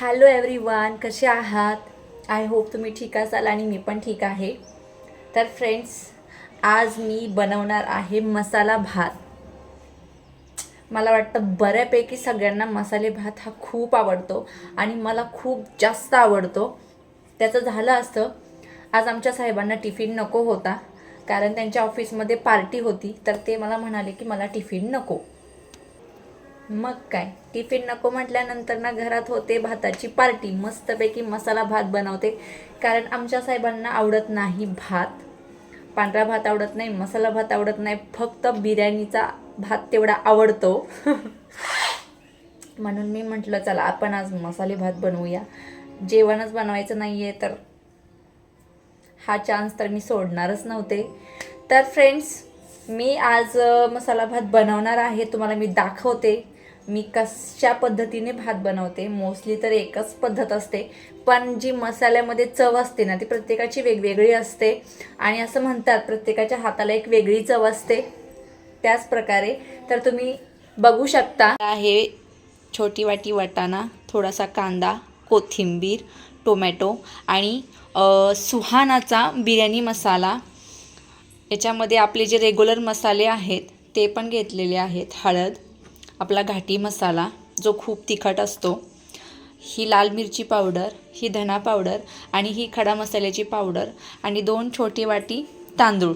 Hello every one कसे आहात? I hope तुम्ही ठीक असाल आणि मी पण ठीक आहे. तर फ्रेंड्स आज मी बनवणार आहे मसाला भात. मला वाटतं बऱ्यापैकी सगळ्यांना मसाले भात हा खूप आवडतो आणि मला खूप जास्त आवडतो. त्याचं झालं असतं आज आमच्या साहेबांना टिफिन नको होता. कारण त्यांच्या ऑफिसमध्ये पार्टी होती तर ते मला म्हणाले की मला टिफिन नको. मग काय? टिफिन नको म्हटल्यानंतर ना घरात होते भाताची पार्टी. मस्तपैकी मसाला भात बनवते. कारण आमच्या साहेबांना आवडत नाही भात. पांढरा भात आवडत नाही मसाला भात आवडत नाही. फक्त बिर्याणीचा भात तेवढा आवडतो. म्हणून मी म्हटलं चला आपण आज मसाले भात बनवूया. जेवणच बनवायचं नाही आहे तर हा चान्स तर मी सोडणारच नव्हते. तर फ्रेंड्स मी आज मसाला भात बनवणार आहे. तुम्हाला मी दाखवते. मी कशा पद्धतीने भात बनवते मोस्टली तर एकच पद्धत असते. पण जी मसाल्यामध्ये चव असते ना ती प्रत्येकाची वेगवेगळी असते. आणि असं म्हणतात प्रत्येकाच्या हाताला एक वेगळी चव असते. त्याच प्रकारे तर तुम्ही बघू शकता. आहे छोटी वाटी वाटाणा थोडासा कांदा कोथिंबीर टोमॅटो आणि सुहानाचा बिर्याणी मसाला. याच्यामध्ये आपले जे रेग्युलर मसाले आहेत ते पण घेतलेले आहेत. हळद आपला घाटी मसाला जो खूप तिखट असतो ही लाल मिरची पावडर ही धना पावडर आणि ही खडा मसाल्याची पावडर आणि दोन छोटी वाटी तांदूळ.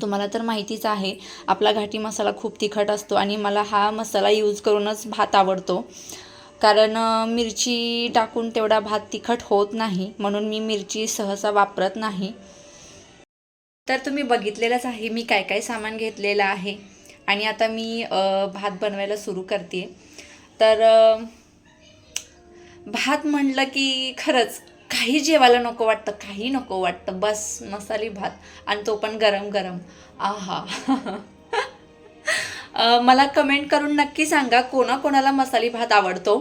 तुम्हाला तर माहितीच आहे आपला घाटी मसाला खूप तिखट असतो आणि मला हा मसाला यूज करूनच भात आवडतो. कारण मिरची टाकून तेवढा भात तिखट होत नाही म्हणून मी मिरची सहसा वापरत नाही. तर तुम्ही बघितलेलंच आहे मी काय काय सामान घेतलेलं आहे. आणि आता मी भात बनवायला सुरू करते तर भात म्हणलं की खरंच काही जेवायला नको वाटतं काही नको वाटतं. बस मसाली भात आणि तो पण गरम गरम. आहा. मला कमेंट करून नक्की सांगा कोणाकोणाला मसाली भात आवडतो.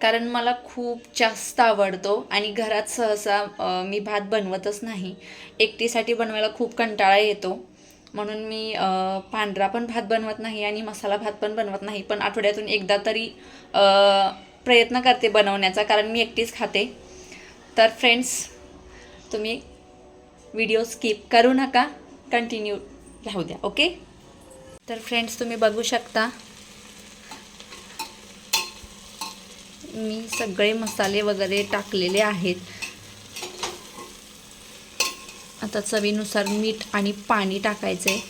कारण मला खूप जास्त आवडतो आणि घरात सहसा मी भात बनवतच नाही. एकटीसाठी बनवायला खूप कंटाळा येतो. म्हणून मी पांढरा पण भात बनवत नाही आणि मसाला भात पण बनवत नाही पण आठवड्यातून एकदा तरी प्रयत्न करते बनवण्याचा कारण मी एकटीच खाते. तर फ्रेंड्स तुम्ही व्हिडिओ स्किप करू नका. कंटिन्यू राहू द्या ओके तर फ्रेंड्स तुम्ही बघू शकता. मी सगळे मसाले वगैरे टाकलेले आहेत. आता चवीनुसार मीठ आणि पाणी टाकायचं. आहे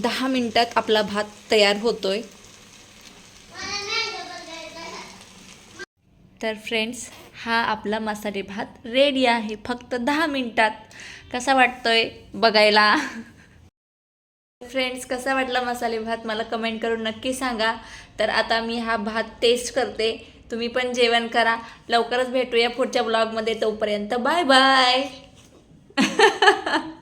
दहा मिनटात आपला भात तयार होतोय. तर फ्रेंड्स हा आपला मसाले भात रेडी आहे. फक्त दहा मिनटात. कसा वाटतोय बघायला? फ्रेंड्स कसा वाटला मसाले भात? मला कमेंट करून नक्की सांगा. तर आता मी हा भात टेस्ट करते. तुम्ही पण जेवण करा. लवकरच भेटूया पुढच्या ब्लॉगमध्ये तोपर्यंत. Bye bye.